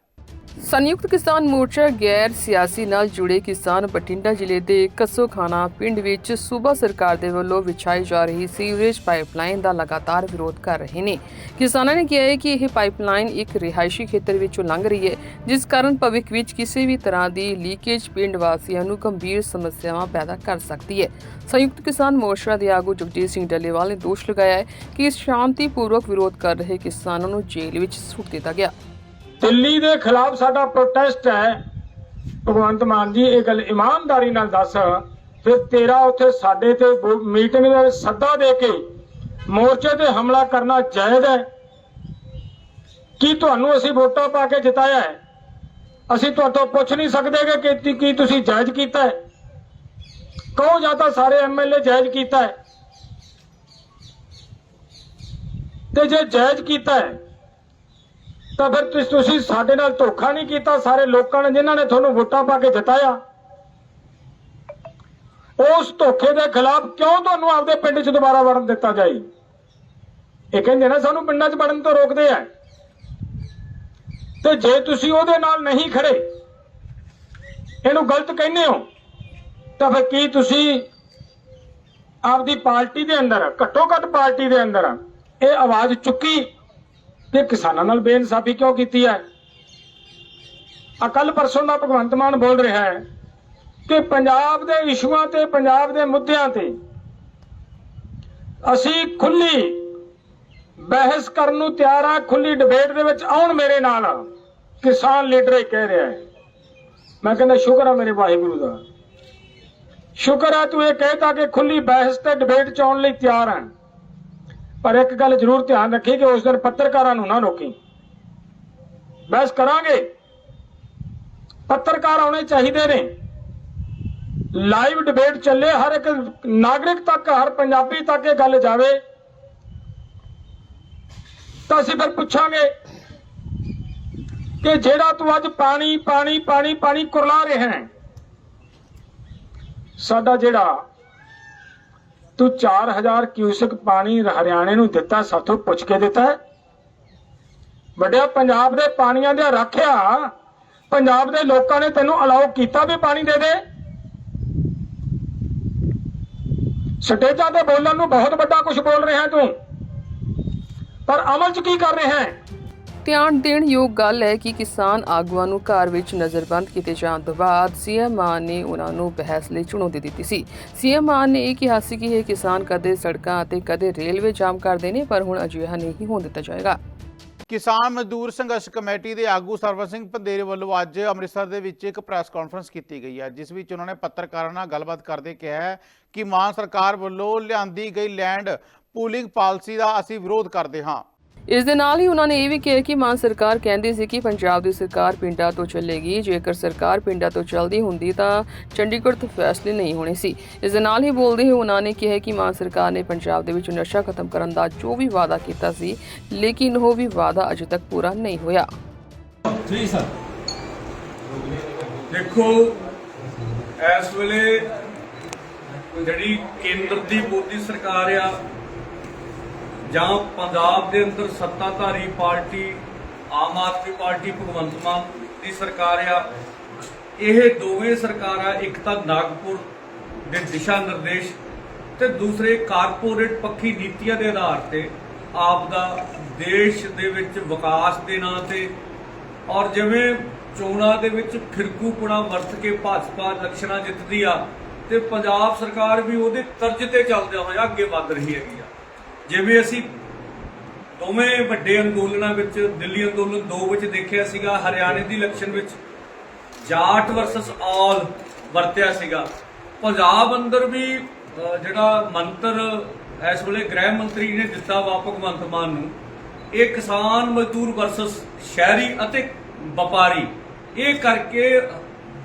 ਸੰਯੁਕਤ ਕਿਸਾਨ ਮੋਰਚਾ ਗੈਰ ਸਿਆਸੀ ਨਾਲ ਜੁੜੇ ਕਿਸਾਨ ਬਠਿੰਡਾ ਜ਼ਿਲ੍ਹੇ ਦੇ ਕਸੋਖਾਨਾ ਪਿੰਡ ਵਿੱਚ ਸੂਬਾ ਸਰਕਾਰ ਦੇ ਵੱਲੋਂ ਵਿਛਾਈ ਜਾ ਰਹੀ ਸੀਵਰੇਜ ਪਾਈਪਲਾਈਨ ਦਾ ਲਗਾਤਾਰ ਵਿਰੋਧ ਕਰ ਰਹੇ ਨੇ। ਕਿਸਾਨਾਂ ਨੇ ਕਿਹਾ ਹੈ ਕਿ ਇਹ ਪਾਈਪਲਾਈਨ ਇੱਕ ਰਿਹਾਇਸ਼ੀ ਖੇਤਰ ਵਿੱਚੋਂ ਲੰਘ ਰਹੀ ਹੈ, ਜਿਸ ਕਾਰਨ ਭਵਿੱਖ ਵਿੱਚ ਕਿਸੇ ਵੀ ਤਰ੍ਹਾਂ ਦੀ ਲੀਕੇਜ ਪਿੰਡ ਵਾਸੀਆਂ ਨੂੰ ਗੰਭੀਰ ਸਮੱਸਿਆਵਾਂ ਪੈਦਾ ਕਰ ਸਕਦੀ ਹੈ। ਸੰਯੁਕਤ ਕਿਸਾਨ ਮੋਰਚਾ ਦੇ ਆਗੂ ਜਗਜੀਤ ਸਿੰਘ ਡੱਲੇਵਾਲ ਨੇ ਦੋਸ਼ ਲਗਾਇਆ ਹੈ ਕਿ ਇਸ ਸ਼ਾਂਤੀਪੂਰਵਕ ਵਿਰੋਧ ਕਰ ਰਹੇ ਕਿਸਾਨਾਂ ਨੂੰ ਜੇਲ੍ਹ ਵਿੱਚ ਸੁੱਟ ਦਿੱਤਾ ਗਿਆ। ਦਿੱਲੀ ਦੇ ਖਿਲਾਫ ਸਾਡਾ ਪ੍ਰੋਟੈਸਟ ਹੈ। ਭਗਵੰਤ ਮਾਨ ਜੀ, ਇਹ ਗੱਲ ਇਮਾਨਦਾਰੀ ਨਾਲ ਦੱਸ। ਫਿਰ ਤੇਰਾ ਉੱਥੇ ਸਾਡੇ ਤੇ ਮੀਟਿੰਗ ਦੇ ਸੱਦਾ ਦੇ ਕੇ ਮੋਰਚੇ ਤੇ ਹਮਲਾ ਕਰਨਾ ਜਾਇਜ਼ ਹੈ। ਕੀ ਤੁਹਾਨੂੰ ਅਸੀਂ ਵੋਟਾਂ ਪਾ ਕੇ ਜਿਤਾਇਆ ਹੈ? ਅਸੀਂ ਤੁਹਾਡੇ ਤੋਂ ਪੁੱਛ ਨਹੀਂ ਸਕਦੇ ਕਿ ਕੀ- ਤੁਸੀਂ ਜਾਇਜ਼ ਕੀਤਾ ਹੈ। ਕਹੋ ਜਾਂ ਤਾਂ ਸਾਰੇ ਐਮਐਲਏ ਜਾਇਜ਼ ਕੀਤਾ ਹੈ। ਤੇ ਜੇ ਜਾਇਜ਼ ਕੀਤਾ ਹੈ ਤਾਂ ਫਿਰ ਤੁਸ- ਤੁਸੀਂ ਸਾਡੇ ਨਾਲ ਧੋਖਾ ਨਹੀਂ ਕੀਤਾ, ਸਾਰੇ ਲੋਕਾਂ ਨੇ ਜਿਨ੍ਹਾਂ ਨੇ ਤੁਹਾਨੂੰ ਵੋਟਾਂ ਪਾ ਕੇ ਜਿਤਾਇਆ। ਉਸ ਧੋਖੇ ਦੇ ਖਿਲਾਫ ਕਿਉਂ ਤੁਹਾਨੂੰ ਆਪਦੇ ਪਿੰਡ 'ਚ ਦੁਬਾਰਾ ਵੜਨ ਦਿੱਤਾ ਜਾਏ? ਇਹ ਕਹਿੰਦੇ ਨਾ, ਸਾਨੂੰ ਪਿੰਡਾਂ 'ਚ ਵੜਨ ਤੋਂ ਰੋਕਦੇ ਆ। ਤੇ ਜੇ ਤੁਸੀਂ ਉਹਦੇ ਨਾਲ ਨਹੀਂ ਖੜੇ, ਇਹਨੂੰ ਗਲਤ ਕਹਿੰਦੇ ਹੋ, ਤਾਂ ਫਿਰ ਕੀ ਤੁਸੀਂ ਆਪਦੀ ਪਾਰਟੀ ਦੇ ਅੰਦਰ ਘੱਟੋ ਘੱਟ ਪਾਰਟੀ ਦੇ ਅੰਦਰ, ਇਹ ਆਵਾਜ਼ ਚੁੱਕੀ ਕਿ ਕਿਸਾਨਾਂ ਨਾਲ ਬੇਇਨਸਾਫੀ ਕਿਉਂ ਕੀਤੀ ਹੈ? ਅਕਲ ਪਰਸੋਂ ਦਾ ਭਗਵੰਤ ਮਾਨ ਬੋਲ ਰਿਹਾ ਹੈ ਕਿ ਪੰਜਾਬ ਦੇ ਇਸ਼ੂਆਂ ਤੇ, ਪੰਜਾਬ ਦੇ ਮੁੱਦਿਆਂ ਤੇ ਅਸੀਂ ਖੁੱਲੀ ਬਹਿਸ ਕਰਨ ਨੂੰ ਤਿਆਰ ਆ ਖੁੱਲੀ ਡਿਬੇਟ ਦੇ ਵਿੱਚ ਆਉਣ ਮੇਰੇ ਨਾਲ, ਕਿਸਾਨ ਲੀਡਰ ਹੀ ਕਹਿ ਰਿਹਾ ਹੈ। ਮੈਂ ਕਹਿੰਦਾ, ਸ਼ੁਕਰ ਆ ਮੇਰੇ ਵਾਹਿਗੁਰੂ ਦਾ। ਸ਼ੁਕਰ ਆ ਤੂੰ ਇਹ ਕਹਿਤਾ ਕਿ ਖੁੱਲੀ ਬਹਿਸ ਤੇ ਡਿਬੇਟ ਚ ਆਉਣ ਲਈ ਤਿਆਰ ਹੈ। ਪਰ ਇੱਕ ਗੱਲ ਜ਼ਰੂਰ ਧਿਆਨ ਰੱਖੀ ਕਿ ਉਸ ਦਿਨ ਪੱਤਰਕਾਰਾਂ ਨੂੰ ਨਾ ਰੋਕੀ। ਬਸ ਕਰਾਂਗੇ। ਪੱਤਰਕਾਰ ਆਉਣੇ ਚਾਹੀਦੇ ਨੇ। ਲਾਈਵ ਡਿਬੇਟ ਚੱਲੇ, ਹਰ ਇੱਕ ਨਾਗਰਿਕ ਤੱਕ, ਹਰ ਪੰਜਾਬੀ ਤੱਕ ਇਹ ਗੱਲ ਜਾਵੇ। ਤਾਂ ਅਸੀਂ ਫਿਰ ਪੁੱਛਾਂਗੇ ਕਿ ਜਿਹੜਾ ਤੂੰ ਅੱਜ ਪਾਣੀ ਪਾਣੀ ਪਾਣੀ ਪਾਣੀ ਕੁਰਲਾ ਰਿਹਾ ਹੈ, ਸਾਡਾ ਜਿਹੜਾ ਤੂੰ 4000 ਕਿਊਸਕ ਪਾਣੀ ਹਰਿਆਣੇ ਨੂੰ ਦਿੱਤਾ, ਸਾਥੋਂ ਪੁੱਛ ਕੇ ਦਿੱਤਾ ਵੱਡਿਆ, ਪੰਜਾਬ ਦੇ ਪਾਣੀਆਂ ਦੇ ਰੱਖਿਆ। ਪੰਜਾਬ ਦੇ ਲੋਕਾਂ ਨੇ ਤੈਨੂੰ ਅਲਾਉ ਕੀਤਾ ਵੀ ਪਾਣੀ ਦੇ ਦੇ। ਸਟੇਜਾਂ ਤੇ ਬੋਲਣ ਨੂੰ ਬਹੁਤ ਵੱਡਾ ਕੁਝ ਬੋਲ ਰਿਹਾ ਤੂੰ। ਪਰ ਅਮਲ 'ਚ ਕੀ ਕਰ ਰਿਹਾ ਹੈ? ਧਿਆਨ ਦੇਣ ਯੋਗ ਗੱਲ ਹੈ ਕਿ ਕਿਸਾਨ ਆਗੂਆਂ ਨੂੰ ਘਰ ਵਿੱਚ ਨਜ਼ਰਬੰਦ ਕੀਤੇ ਜਾਣ ਤੋਂ ਬਾਅਦ ਸੀਐਮ ਮਾਨ ਨੇ ਉਹਨਾਂ ਨੂੰ ਬਹਿਸ ਲਈ ਚੁਣੌਤੀ ਦਿੱਤੀ ਸੀ। ਸੀਐਮ ਮਾਨ ਨੇ ਇਹ ਕਿਹਾ ਸੀ ਕਿ ਇਹ ਕਿਸਾਨ ਕਦੇ ਸੜਕਾਂ ਅਤੇ ਕਦੇ ਰੇਲਵੇ ਜਾਮ ਕਰਦੇ ਨੇ, ਪਰ ਹੁਣ ਅਜਿਹਾ ਨਹੀਂ ਹੋਣ ਦਿੱਤਾ ਜਾਏਗਾ। ਕਿਸਾਨ ਮਜ਼ਦੂਰ ਸੰਘਰਸ਼ ਕਮੇਟੀ ਦੇ ਆਗੂ ਸਰਵਨ ਸਿੰਘ ਪੰਦੇਰ ਵੱਲੋਂ ਅੱਜ ਅੰਮ੍ਰਿਤਸਰ ਦੇ ਵਿੱਚ ਇੱਕ ਪ੍ਰੈਸ ਕਾਨਫਰੰਸ ਕੀਤੀ ਗਈ ਹੈ, ਜਿਸ ਵਿੱਚ ਉਹਨਾਂ ਨੇ ਪੱਤਰਕਾਰਾਂ ਨਾਲ ਗੱਲਬਾਤ ਕਰਦੇ ਕਿਹਾ ਕਿ ਮਾਨ ਸਰਕਾਰ ਵੱਲੋਂ ਲਿਆਂਦੀ ਗਈ ਲੈਂਡ ਪੂਲਿੰਗ ਪਾਲਿਸੀ ਦਾ ਅਸੀਂ ਵਿਰੋਧ ਕਰਦੇ ਹਾਂ। ਇਸ ਦੇ ਨਾਲ ਹੀ ਉਹਨਾਂ ਨੇ ਇਹ ਵੀ ਕਿਹਾ ਕਿ ਮਾਨ ਸਰਕਾਰ ਕਹਿੰਦੀ ਸੀ ਕਿ ਪੰਜਾਬ ਦੀ ਸਰਕਾਰ ਪਿੰਡਾਂ ਤੋਂ ਚੱਲੇਗੀ, ਜੇਕਰ ਸਰਕਾਰ ਪਿੰਡਾਂ ਤੋਂ ਚੱਲਦੀ ਹੁੰਦੀ ਤਾਂ ਚੰਡੀਗੜ੍ਹ ਤੋਂ ਫੈਸਲੇ ਨਹੀਂ ਹੋਣੇ ਸੀ। ਇਸ ਦੇ ਨਾਲ ਹੀ ਬੋਲਦੇ ਹੋਏ ਉਹਨਾਂ ਨੇ ਕਿਹਾ ਕਿ ਮਾਨ ਸਰਕਾਰ ਨੇ ਪੰਜਾਬ ਦੇ ਵਿੱਚ ਨਸ਼ਾ ਖਤਮ ਕਰਨ ਦਾ ਜੋ ਵੀ ਵਾਅਦਾ ਕੀਤਾ ਸੀ, ਲੇਕਿਨ ਉਹ ਵੀ ਵਾਅਦਾ ਅਜੇ ਤੱਕ ਪੂਰਾ ਨਹੀਂ ਹੋਇਆ। ਦੇਖੋ, ਇਸ ਵੇਲੇ ਜਿਹੜੀ ਕੇਂਦਰ ਦੀ ਮੋਦੀ ਸਰਕਾਰ ਆ ਜਾਂ ਪੰਜਾਬ ਦੇ ਅੰਦਰ ਸੱਤਾਧਾਰੀ ਪਾਰਟੀ, ਆਮ ਆਦਮੀ ਪਾਰਟੀ, ਭਗਵੰਤ ਮਾਨ ਦੀ ਸਰਕਾਰ ਆ, ਇਹ ਦੋਵੇਂ ਸਰਕਾਰਾਂ ਇੱਕ ਤਾਂ ਨਾਗਪੁਰ ਦੇ ਦਿਸ਼ਾ ਨਿਰਦੇਸ਼ ਤੇ ਦੂਸਰੇ ਕਾਰਪੋਰੇਟ ਪੱਖੀ ਨੀਤੀਆਂ ਦੇ ਆਧਾਰ ਤੇ ਆਪ ਦਾ ਦੇਸ਼ ਦੇ ਵਿੱਚ ਵਿਕਾਸ ਦੇ ਨਾਂ ਤੇ ਔਰ ਜਿਵੇਂ ਚੋਣਾਂ ਦੇ ਵਿੱਚ ਫਿਰਕੂਪੁਣਾ ਵਰਤ ਕੇ ਭਾਜਪਾ ਇਲੈਕਸ਼ਨਾਂ ਜਿੱਤਦੀ ਆ ਤੇ ਪੰਜਾਬ ਸਰਕਾਰ ਵੀ ਉਹਦੇ ਤਰਜ ਤੇ ਚੱਲਦਿਆਂ ਹੋਇਆ ਅੱਗੇ ਵੱਧ ਰਹੀ ਹੈਗੀ। ਜਿਵੇਂ ਅਸੀਂ ਦੋਵੇਂ ਵੱਡੇ ਅੰਦੋਲਨਾਂ ਵਿੱਚ, ਦਿੱਲੀ ਅੰਦੋਲਨ 2 ਵਿੱਚ ਦੇਖਿਆ ਸੀਗਾ, ਹਰਿਆਣੇ ਦੀ ਇਲੈਕਸ਼ਨ ਵਿੱਚ ਜਾਟ ਵਰਸਸ ਆਲ ਵਰਤਿਆ ਸੀਗਾ। ਪੰਜਾਬ ਅੰਦਰ ਵੀ ਜਿਹੜਾ ਮੰਤਰ ਇਸ ਵੇਲੇ ਗ੍ਰਹਿ ਮੰਤਰੀ ਨੇ ਦਿੱਤਾ ਵਾ ਭਗਵੰਤ ਮਾਨ ਨੂੰ, ਇਹ ਕਿਸਾਨ ਮਜ਼ਦੂਰ ਵਰਸਸ ਸ਼ਹਿਰੀ ਅਤੇ ਵਪਾਰੀ। ਇਹ ਕਰਕੇ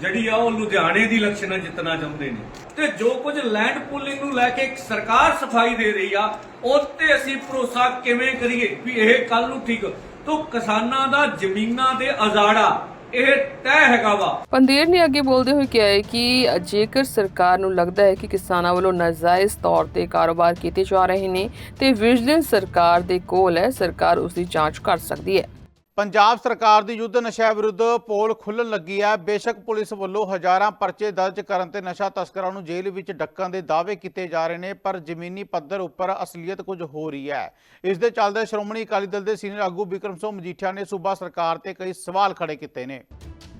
ਜਿਹੜੀ ਆ ਉਹ ਲੁਧਿਆਣੇ ਦੀ ਇਲੈਕਸ਼ਨ ਜਿੱਤਣਾ ਚਾਹੁੰਦੇ ਨੇ। ਤੇ ਜੋ ਕੁਝ ਲੈਂਡ ਪੂਲਿੰਗ ਨੂੰ ਲੈ ਕੇ ਸਰਕਾਰ ਸਫ਼ਾਈ ਦੇ ਰਹੀ ਆ ਉਹ ਤੇ ਅਸੀਂ ਭਰੋਸਾ ਕਿਵੇਂ ਕਰੀਏ ਵੀ ਇਹ ਕੱਲ ਨੂੰ ਠੀਕ ਤੋਂ ਕਿਸਾਨਾਂ ਦਾ ਜ਼ਮੀਨਾਂ ਦੇ ਅਜ਼ਾੜਾ, ਇਹ ਤੈਅ ਹੈਗਾ ਵਾ। ਪੰਦੇਰ ਨੇ ਅੱਗੇ ਬੋਲਦੇ ਹੋਏ ਕਿਹਾ ਹੈ ਕਿ ਜੇਕਰ ਸਰਕਾਰ ਨੂੰ ਲੱਗਦਾ ਹੈ ਕਿ ਕਿਸਾਨਾਂ ਵੱਲੋਂ ਨਾਜਾਇਜ਼ ਤੌਰ ਤੇ ਕਾਰੋਬਾਰ ਕੀਤੇ ਜਾ ਰਹੇ ਨੇ, ਤੇ ਵਿਜੀਲੈਂਸ ਸਰਕਾਰ ਦੇ ਕੋਲ ਹੈ, ਸਰਕਾਰ ਉਸ ਦੀ ਜਾਂਚ ਕਰ ਸਕਦੀ ਹੈ। ਪੰਜਾਬ ਸਰਕਾਰ ਦੀ ਯੁੱਧ ਨਸ਼ਾ ਵਿਰੁੱਧ ਪੋਲ ਖੁੱਲਣ ਲੱਗੀ ਹੈ। ਬੇਸ਼ੱਕ ਪੁਲਿਸ ਵੱਲੋਂ ਹਜ਼ਾਰਾਂ ਪਰਚੇ ਦਰਜ ਕਰਨ ਤੇ ਨਸ਼ਾ ਤਸਕਰਾਂ ਨੂੰ ਜੇਲ੍ਹ ਵਿੱਚ ਡੱਕਣ ਦੇ ਦਾਅਵੇ ਕੀਤੇ ਜਾ ਰਹੇ ਨੇ, ਪਰ ਜ਼ਮੀਨੀ ਪੱਧਰ ਉੱਪਰ ਅਸਲੀਅਤ ਕੁਝ ਹੋ ਰਹੀ ਹੈ। ਇਸ ਦੇ ਚੱਲਦੇ ਸ਼੍ਰੋਮਣੀ ਅਕਾਲੀ ਦਲ ਦੇ ਸੀਨੀਅਰ ਆਗੂ ਬਿਕਰਮ ਸਿੰਘ ਮਜੀਠੀਆ ਨੇ ਸੂਬਾ ਸਰਕਾਰ ਤੇ ਕਈ ਸਵਾਲ ਖੜੇ ਕੀਤੇ ਨੇ।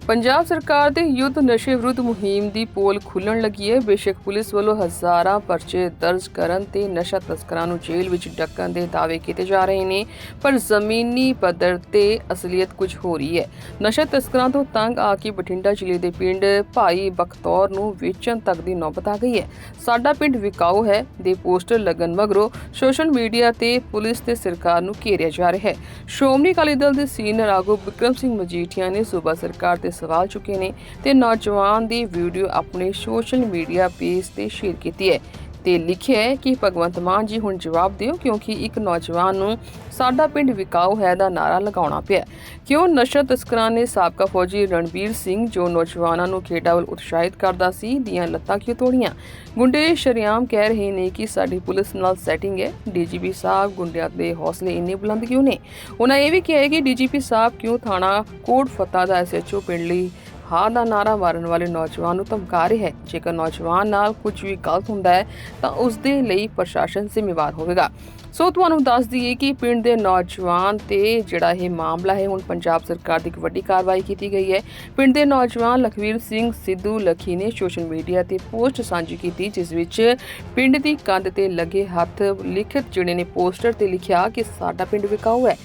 ਪੰਜਾਬ ਸਰਕਾਰ ਦੇ ਯੁੱਧ ਨਸ਼ੇ ਵਿਰੁੱਧ ਮੁਹਿੰਮ ਦੀ ਪੋਲ ਖੁੱਲਣ ਲੱਗੀ ਹੈ। ਬੇਸ਼ੱਕ ਪੁਲਿਸ ਵੱਲੋਂ ਹਜ਼ਾਰਾਂ ਪਰਚੇ ਦਰਜ ਕਰਨ ਤੇ ਨਸ਼ਾ ਤਸਕਰਾਂ ਨੂੰ ਜੇਲ੍ਹ ਵਿੱਚ ਡੱਕਣ ਦੇ ਦਾਅਵੇ ਕੀਤੇ ਜਾ ਰਹੇ ਨੇ, ਪਰ ਜ਼ਮੀਨੀ ਪੱਧਰ ਤੇ ਅਸਲੀਅਤ ਕੁਝ ਹੋ ਰਹੀ ਹੈ। ਨਸ਼ਾ ਤਸਕਰਾਂ ਤੋਂ ਤੰਗ ਆ ਕੇ ਬਠਿੰਡਾ ਜ਼ਿਲ੍ਹੇ ਦੇ ਪਿੰਡ ਭਾਈ ਬਖਤੌਰ ਨੂੰ ਵੇਚਣ ਤੱਕ ਦੀ ਨੌਬਤ ਆ ਗਈ ਹੈ। ਸਾਡਾ ਪਿੰਡ ਵਿਕਾਊ ਹੈ ਦੇ ਪੋਸਟਰ ਲੱਗਣ ਮਗਰੋਂ ਸੋਸ਼ਲ ਮੀਡੀਆ ਤੇ ਪੁਲਿਸ ਤੇ ਸਰਕਾਰ ਨੂੰ ਘੇਰਿਆ ਜਾ ਰਿਹਾ ਹੈ। ਸ਼੍ਰੋਮਣੀ ਅਕਾਲੀ ਦਲ ਦੇ ਸੀਨੀਅਰ ਆਗੂ ਬਿਕਰਮ ਸਿੰਘ ਮਜੀਠੀਆ ਨੇ ਸੂਬਾ ਸਰਕਾਰ ਤੇ ਸਵਾਲ ਚੁੱਕੇ ਨੇ ਤੇ ਨੌਜਵਾਨ ਦੀ ਵੀਡੀਓ ਆਪਣੇ ਸੋਸ਼ਲ ਮੀਡੀਆ ਪੇਜ ਤੇ ਸ਼ੇਅਰ ਕੀਤੀ ਹੈ। ਤੇ ਲਿਖਿਆ ਹੈ ਕਿ ਭਗਵੰਤ ਮਾਨ ਜੀ ਹੁਣ ਜਵਾਬ ਦਿਓ ਕਿਉਂਕਿ ਇੱਕ ਨੌਜਵਾਨ ਨੂੰ ਸਾਡਾ ਪਿੰਡ ਵਿਕਾਊ ਹੈ ਦਾ ਨਾਰਾ ਲਗਾਉਣਾ ਪਿਆ ਕਿਉਂ ਨਸ਼ਾ ਤਸਕਰਾਂ ਨੇ ਸਾਬਕਾ ਫੌਜੀ ਰਣਬੀਰ ਸਿੰਘ, ਜੋ ਨੌਜਵਾਨਾਂ ਨੂੰ ਖੇਡਾਂ ਵੱਲ ਉਤਸ਼ਾਹਿਤ ਕਰਦਾ ਸੀ, ਦੀਆਂ ਲੱਤਾਂ ਕਿਉਂ ਤੋੜੀਆਂ? ਗੁੰਡੇ ਸ਼ਰਿਆਮ ਕਹਿ ਰਹੇ ਨੇ ਕਿ ਸਾਡੀ ਪੁਲਿਸ ਨਾਲ ਸੈਟਿੰਗ ਹੈ। ਡੀਜੀਪੀ ਸਾਹਿਬ ਗੁੰਡਿਆਂ ਦੇ ਹੌਸਲੇ ਇੰਨੇ ਬੁਲੰਦ ਕਿਉਂ ਨੇ? ਉਹਨਾਂ ਇਹ ਵੀ ਕਿਹਾ ਹੈ ਕਿ ਡੀਜੀਪੀ ਸਾਹਿਬ ਕਿਉਂ ਥਾਣਾ ਕੋਟ ਫਤਿਹ ਦਾ ਐਸਐਚਓ ਪਿੰਡ ਲਈ ਹਾਂ ਦਾ ਨਾਰਾ ਮਾਰਨ ਵਾਲੇ ਨੌਜਵਾਨ ਨੂੰ ਧਮਕਾ ਰਿਹਾ ਹੈ। ਜੇਕਰ ਨੌਜਵਾਨ ਨਾਲ ਕੁਝ ਵੀ ਗਲਤ ਹੁੰਦਾ ਹੈ, ਤਾਂ ਉਸ ਦੇ ਲਈ ਪ੍ਰਸ਼ਾਸਨ ਜ਼ਿੰਮੇਵਾਰ ਹੋਵੇਗਾ। ਸੋ ਤੁਹਾਨੂੰ ਦੱਸ ਦਈਏ ਕਿ ਪਿੰਡ ਦੇ ਨੌਜਵਾਨ ਤੇ ਜਿਹੜਾ ਇਹ ਮਾਮਲਾ ਹੈ, ਹੁਣ ਪੰਜਾਬ ਸਰਕਾਰ ਦੀ ਇੱਕ ਵੱਡੀ ਕਾਰਵਾਈ ਕੀਤੀ ਗਈ ਹੈ। ਪਿੰਡ ਦੇ ਨੌਜਵਾਨ ਲਖਵੀਰ ਸਿੰਘ ਸਿੱਧੂ ਲਖੀ ਨੇ ਸੋਸ਼ਲ ਮੀਡੀਆ ਤੇ ਪੋਸਟ ਸਾਂਝੀ ਕੀਤੀ, ਜਿਸ ਵਿੱਚ ਪਿੰਡ ਦੀ ਕੰਧ ਤੇ ਲੱਗੇ ਹੱਥ ਲਿਖਤ ਜਿਹੜੇ ਨੇ ਪੋਸਟਰ ਤੇ ਲਿਖਿਆ ਕਿ ਸਾਡਾ ਪਿੰਡ ਵਿਕਾਊ ਹੈ।